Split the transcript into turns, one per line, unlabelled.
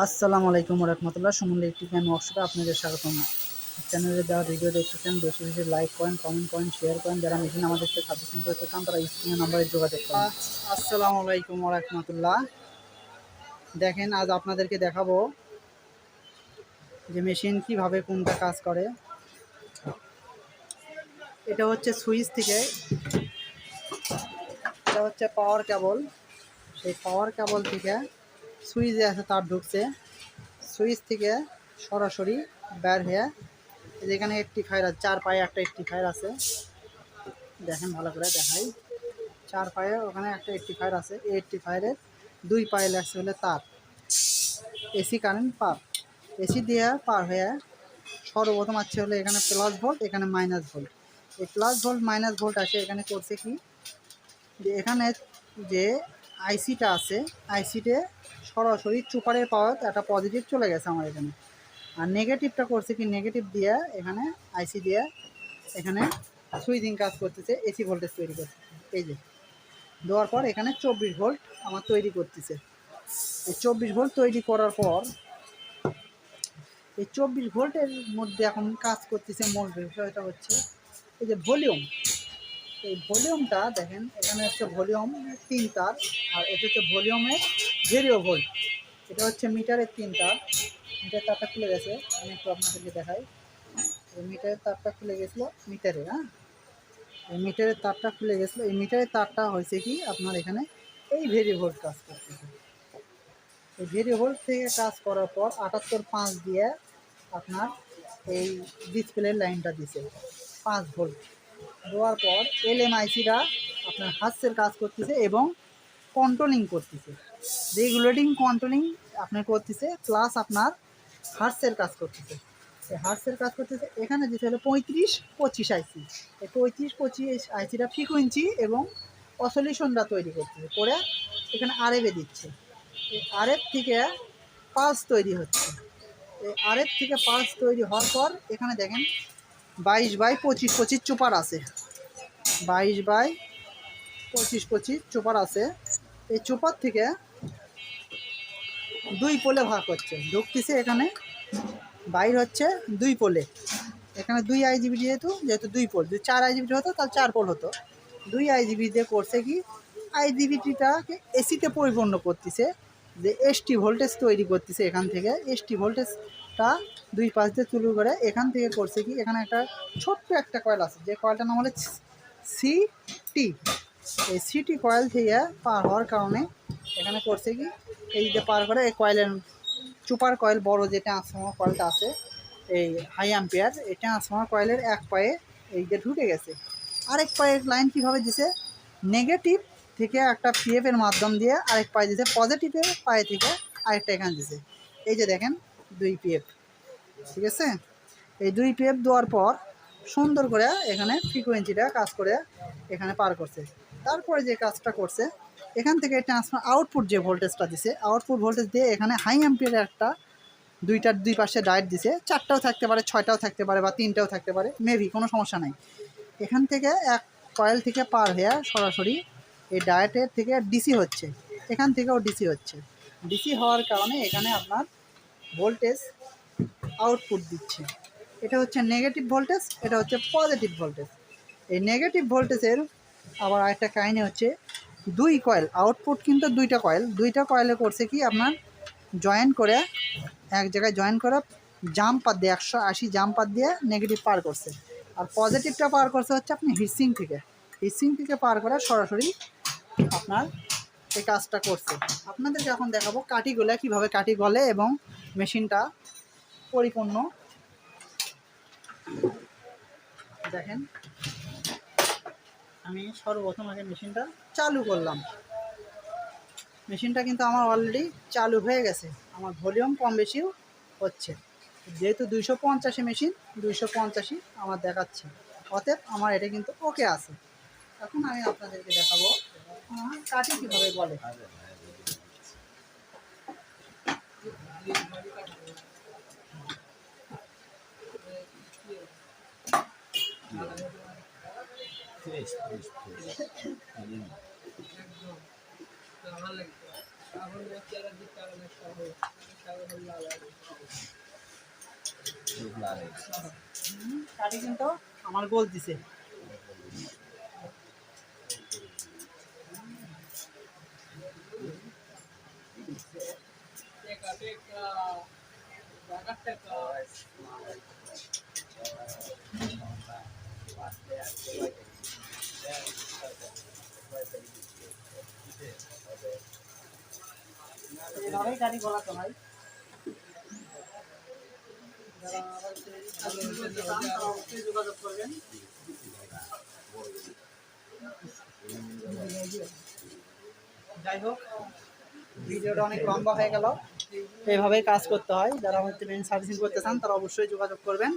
আসসালামু আলাইকুম রহমতুল্লাহ সুমন ইলেকট্রিক্যান ওয়ার্কশপে আপনাদের স্বাগতম। চ্যানেলে দেওয়া ভিডিও দেখতে চান বেশি বেশি লাইক করেন কমেন্ট করেন শেয়ার করেন। যারা মেশিন আমাদের সাথে সাজেশন করতে চান, তারা স্ক্রিনের নাম্বারে যোগাযোগ করেন। আসসালামু আলাইকুম রহমতুল্লাহ দেখেন, আজ আপনাদেরকে দেখাবো যে মেশিন কীভাবে কোনটা কাজ করে। এটা হচ্ছে সুইচ থেকে, এটা হচ্ছে পাওয়ার কেবল সেই পাওয়ার কেবল থেকে সুইচে আছে, তার ঢুকছে। সুইচ থেকে সরাসরি বের হয়ে এই যে এখানে একটি ফায়ার আছে, চার পায়ে একটা একটি ফায়ার আছে। দেখেন ভালো করে দেখাই। চার পায়ে ওখানে একটা একটি ফায়ার আছে, এই একটি ফায়ারের দুই পায়ে লাগছে হলে তার। এসি কারেন্ট পার। এসি দিয়ে পার হয়ে সর্বপ্রথম আছে হলে এখানে প্লাস ভোল্ট এখানে মাইনাস ভোল্ট এই প্লাস ভোল্ট মাইনাস ভোল্ট আছে এখানে করছে কি? যে এখানে যে আইসিটা আছে। আইসিতে সরাসরি চুপারের পাওয়ার একটা পজিটিভ চলে গেছে আমার এখানে। আর নেগেটিভটা করছে কি? নেগেটিভ দিয়ে এখানে আইসি দিয়ে এখানে সুইচিং কাজ করতেছে এসি ভোল্টেজ তৈরি করছে। এই যে, দেওয়ার পর এখানে চব্বিশ ভোল্ট আমার তৈরি করতেছে। এই চব্বিশ ভোল্ট তৈরি করার পর এই চব্বিশ ভোল্টের মধ্যে এখন কাজ করতেছে মূল বিষয়টা হচ্ছে এই যে ভলিউম এই ভলিউমটা দেখেন, এখানে হচ্ছে ভলিউম তিন তার, আর এটা হচ্ছে ভলিউমের ভেরিও ভোল্ট। এটা হচ্ছে মিটারের তিন তার। মিটার তারটা খুলে গেছে, আমি একটু আপনাদেরকে দেখাই। এই মিটারের তারটা খুলে গেছিল মিটারে হ্যাঁ? এই মিটারের তারটা খুলে গেছিল, এই মিটারের তারটা হয়েছে কি আপনার এখানে এই ভেরি ভোল্ট কাজ করতেছে। এই ভেরি ভোল্ট থেকে কাজ করার পর আটাত্তর পাঁচ দিয়ে আপনার এই ডিসপ্লের লাইনটা দিছে, পাঁচ ভোল্ট। দেওয়ার পর এলএমআইসিরা আপনার হাস্যের কাজ করতেছে এবং কন্ট্রোলিং করতেছে। রেগুলেটিং কন্ট্রোলিং আপনার করতেছে প্লাস আপনার হার্সের কাজ করতেছে। হার্সের কাজ করতেছে, এখানে যেতে হলো পঁয়ত্রিশ, পঁচিশ আইসি। এই পঁয়ত্রিশ, পঁচিশ আইসিটা ফ্রিকুয়েন্সি এবং অসলিউশনটা তৈরি করতেছে। করে এখানে আরএফে দিচ্ছে। এই আরএফ থেকে পালস তৈরি হচ্ছে। এই আরএফ থেকে পালস তৈরি হওয়ার পর এখানে দেখেন বাইশ বাই পঁচিশ পঁচিশ চোপার আছে। বাইশ বাই পঁচিশ পঁচিশ চোপার আছে। এই চোপার থেকে দুই পোলে ভাগ হচ্ছে। ঢুকতেছে এখানে, বাইর হচ্ছে দুই পোলে। এখানে দুই আইজিবি যেহেতু যেহেতু দুই পোল। যদি চার আইজিবি হতো, তাহলে চার পোল হতো। দুই আইজিবি দিয়ে করছে কি, আইজিবিটিটাকে এসিতে পরিপূর্ণ করতেছে। যে এসটি ভোল্টেজ তৈরি করতেছে এখান থেকে। এসটি ভোল্টেজটা দুই পাশ দিয়ে তুলু করে এখান থেকে করছে কি? এখানে একটা ছোট্ট একটা কয়েল আছে। যে কয়েলটার নাম হলো সিটি এই সিটি কয়েল থেকে পার হওয়ার কারণে এখানে করছে কি? এই যে পার করে এই কয়েলের চুপার কয়েল বড় যে ট্রান্সফর্মার কয়েলটা আছে, এই হাই অ্যাম্পিয়ার এই ট্রান্সফর্মার কয়েলের এক পায়ে এই যে ঢুকে গেছে। আরেক পায়ের লাইন কীভাবে দিছে? নেগেটিভ থেকে একটা পিএফ এর মাধ্যম দিয়ে আরেক পায়ে দিছে পজিটিভের পায়ে থেকে আরেকটা এখানে দিছে। এই যে দেখেন দুই পিএফ, ঠিক আছে? এই দুই পিএফ দেওয়ার পর সুন্দর করে এখানে ফ্রিকোয়েন্সিটা কাজ করে এখানে পার করছে। তারপরে যে কাজটা করছে, এখান থেকে ট্রান্সফার আউটপুট যে ভোল্টেজটা দিছে আউটপুট ভোল্টেজ দিয়ে এখানে হাই অ্যাম্পিয়ারের একটা দুইটার দুই পাশে ডায়েট দিছে। চারটাও থাকতে পারে, ছয়টাও থাকতে পারে বা তিনটাও থাকতে পারে মেবি কোনো সমস্যা নাই। এখান থেকে এক কয়েল থেকে পার হয়ে সরাসরি এই ডায়েটের থেকে ডিসি হচ্ছে। এখান থেকেও ডিসি হচ্ছে। ডিসি হওয়ার কারণে এখানে আপনার ভোল্টেজ আউটপুট দিচ্ছে। এটা হচ্ছে নেগেটিভ ভোল্টেজ এটা হচ্ছে পজিটিভ ভোল্টেজ এই নেগেটিভ ভোল্টেজের আবার আরেকটা কাহিনি হচ্ছে, দুই কয়েল আউটপুট কিন্তু দুইটা কয়েল দুইটা কয়েলে করছে কি আপনার? জয়েন করে, এক জায়গায় জয়েন করে জাম্প পাত দিয়ে, একশো আশি জাম্প পাত দিয়ে নেগেটিভ পার করছে। আর পজিটিভটা পার করছে হচ্ছে আপনি হিসিং থেকে। হিসিং থেকে পার করে সরাসরি আপনার এই কাজটা করছে। আপনাদেরকে এখন দেখাবো কাঠিগুলো কীভাবে কাঠি গলে এবং মেশিনটা পরিপূর্ণ। দেখেন, আমি সর্বপ্রথম আগে মেশিনটা চালু করলাম। মেশিনটা কিন্তু আমার অলরেডি চালু হয়ে গেছে। আমার ভলিউম কম বেশিও হচ্ছে। যেহেতু দুইশো পঞ্চাশি মেশিন, দুইশো পঞ্চাশি আমার দেখাচ্ছে। অতএব আমার এটা কিন্তু ওকে আছে। এখন আমি আপনাদেরকে দেখাবো কাঠি কীভাবে বলে? কাটি কিন্তু আমার গোল দিছে। গাড়ি অবশ্যই যোগাযোগ করবেন যাই হোক ভিডিওটা অনেক লম্বা হয়ে গেল। এইভাবেই কাজ করতে হয়। যারা হচ্ছে মেন সার্ভিসিং করতে চান তারা অবশ্যই যোগাযোগ করবেন।